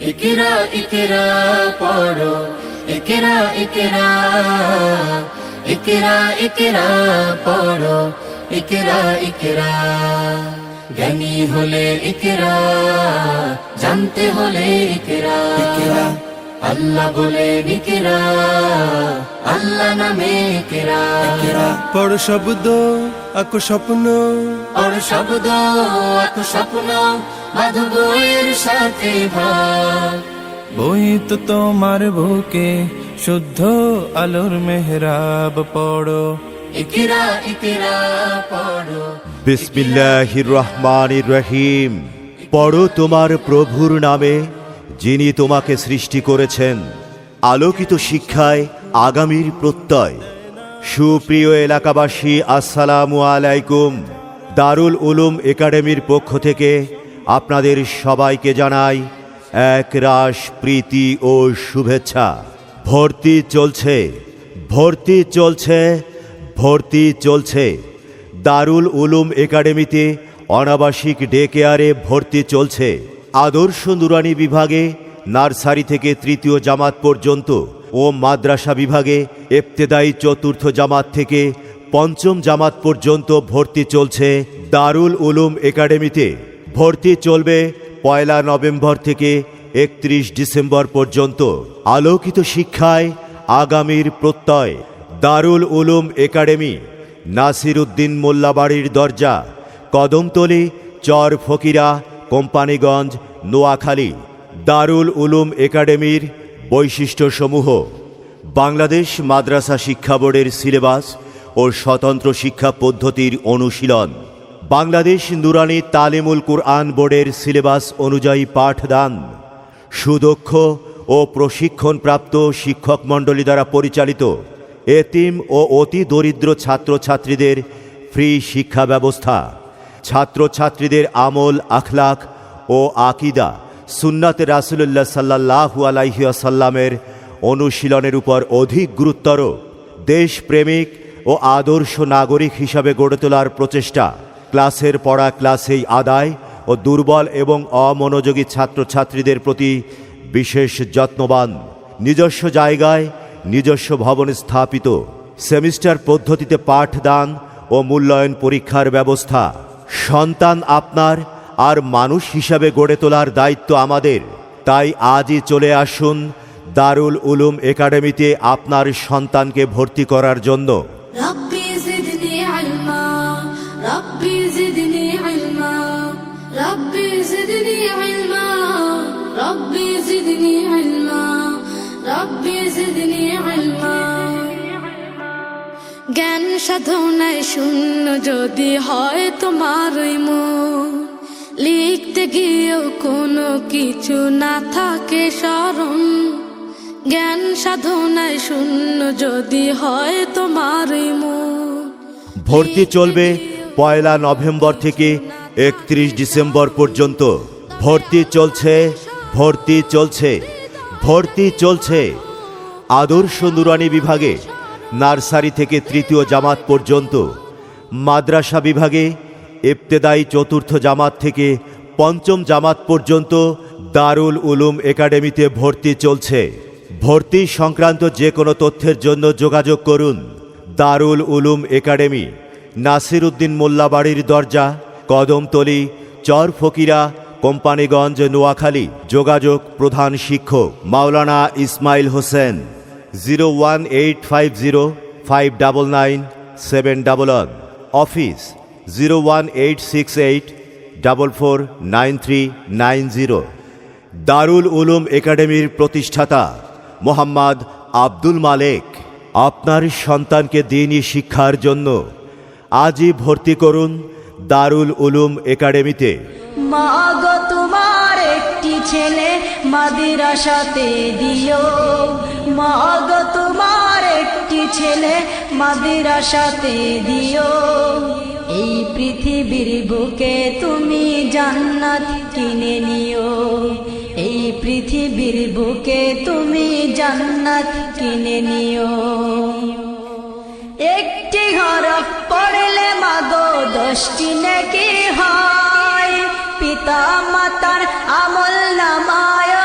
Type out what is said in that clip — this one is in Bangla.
ইকরা একেরা পড়ো। একেরা একেরা একেরা একেরা পড়ো। একেরা একেরা জ্ঞানী হলে একেরা জানতে হলে একেরা। ইকরা আল্লাহ বলে আল্লাহ নামে ইকরা পড় শব্দ আকো স্বপ্ন। শব্দ এক স্বপ্ন মাধবয়ের সাথে ভাগ। বই তো তোমার বুকে শুদ্ধ আলোর মেহরাব পড়ো। ইকরা ইকরা পড়ো। বিসমিল্লাহির রহমানির রহিম। পড়ো তোমার প্রভুর নামে যিনি তোমাকে সৃষ্টি করেছেন। আলোকিত শিক্ষায় আগামীর প্রত্যয়। সুপ্রিয় এলাকাবাসী, আসসালামু আলাইকুম। দারুল উলুম একাডেমির পক্ষ থেকে আপনাদের সবাইকে জানাই এক রাস প্রীতি ও শুভেচ্ছা। ভর্তি চলছে ভর্তি চলছে ভর্তি চলছে। দারুল উলুম একাডেমিতে অনাবাসিক ডে কেয়ারে ভর্তি চলছে। আদর্শ নুরানি বিভাগে নার্সারি থেকে তৃতীয় জামাত পর্যন্ত ও মাদ্রাসা বিভাগে এফতেদায়ী চতুর্থ জামাত থেকে পঞ্চম জামাত পর্যন্ত ভর্তি চলছে দারুল উলুম একাডেমিতে। ভর্তি চলবে পয়লা নভেম্বর থেকে একত্রিশ ডিসেম্বর পর্যন্ত। আলোকিত শিক্ষায় আগামীর প্রত্যয়। দারুল উলুম একাডেমি নাসির উদ্দিন মোল্লাবাড়ির দরজা, কদমতলি, চর ফকিরা, কোম্পানিগঞ্জ, নোয়াখালী। দারুল উলুম একাডেমির বৈশিষ্ট্যসমূহ, বাংলাদেশ মাদ্রাসা শিক্ষা বোর্ডের সিলেবাস ও স্বতন্ত্র শিক্ষা পদ্ধতির অনুশীলন, বাংলাদেশ নুরানি তালিমুল কুরআন বোর্ডের সিলেবাস অনুযায়ী পাঠদান, সুদক্ষ ও প্রশিক্ষণপ্রাপ্ত শিক্ষক মণ্ডলী দ্বারা পরিচালিত এতিম ও অতি দরিদ্র ছাত্রছাত্রীদের ফ্রি শিক্ষা ব্যবস্থা, ছাত্রছাত্রীদের আমল, আখলাখ ও আকিদা সুন্নাতে রাসুলুল্লাহ সাল্লাহু আলাইসাল্লামের অনুশীলনের উপর অধিক গুরুত্বর দেশপ্রেমিক ও আদর্শ নাগরিক হিসাবে গড়ে তোলার প্রচেষ্টা। ক্লাসের পড়া ক্লাসেই আদায় ও দুর্বল এবং অমনোযোগী ছাত্রছাত্রীদের প্রতি বিশেষ যত্নবান। নিজস্ব জায়গায় নিজস্ব ভবন স্থাপিত। সেমিস্টার পদ্ধতিতে পাঠদান ও মূল্যায়ন পরীক্ষার ব্যবস্থা। সন্তান আপনার আর মানুষ হিসাবে গড়ে তোলার দায়িত্ব আমাদের। তাই আজই চলে আসুন দারুল উলুম একাডেমিতে আপনার সন্তানকে ভর্তি করার জন্য। জ্ঞান সাধনায় শূন্য যদি হয় তোমারই মন। লিখতে গিয়েও কোনো কিছু না থাকে স্মরণ। জ্ঞান সাধনায় শূন্য যদি হয় তোমার ভর্তি চলবে পয়লা নভেম্বর থেকে একত্রিশ ডিসেম্বর পর্যন্ত। ভর্তি চলছে ভর্তি চলছে ভর্তি চলছে। আদর্শ নুরানি বিভাগে নার্সারি থেকে তৃতীয় জামাত পর্যন্ত, মাদ্রাসা বিভাগে ইবতেদায়ী চতুর্থ জামাত থেকে পঞ্চম জামাত পর্যন্ত দারুল উলুম একাডেমিতে ভর্তি চলছে। ভর্তি সংক্রান্ত যে কোনো তথ্যের জন্য যোগাযোগ করুন। দারুল উলুম একাডেমি নাসির উদ্দিন মোল্লাবাড়ির দরজা, কদমতলি, চর ফকিরা, কোম্পানিগঞ্জ, নোয়াখালী। যোগাযোগ প্রধান শিক্ষক Maulana Ismail Hossain, zero one eight five zero five double nine seven double office zero one eight six eight double four nine three nine zero Darul Uloom একাডেমির প্রতিষ্ঠাতা মোহাম্মদ আব্দুল মালেক, আপনার সন্তানকে দিনই শিক্ষার জন্য আজই ভর্তি করুন দারুল উলুম একাডেমিতে। মা গো তোমার একটি ছেলে মাদিরাসাতে দিও। মা গো তোমার একটি ছেলে মাদিরাসাতে দিও। পৃথিবীর বুকে তুমি জান্নাত কিনে নিও। এই পৃথিবীর বুকে তুমি জান্নাত কিনে নিও। একটি হরফ পড়লে মাগো দশটি নাকি হয়। পিতা মাতার আমল নামায়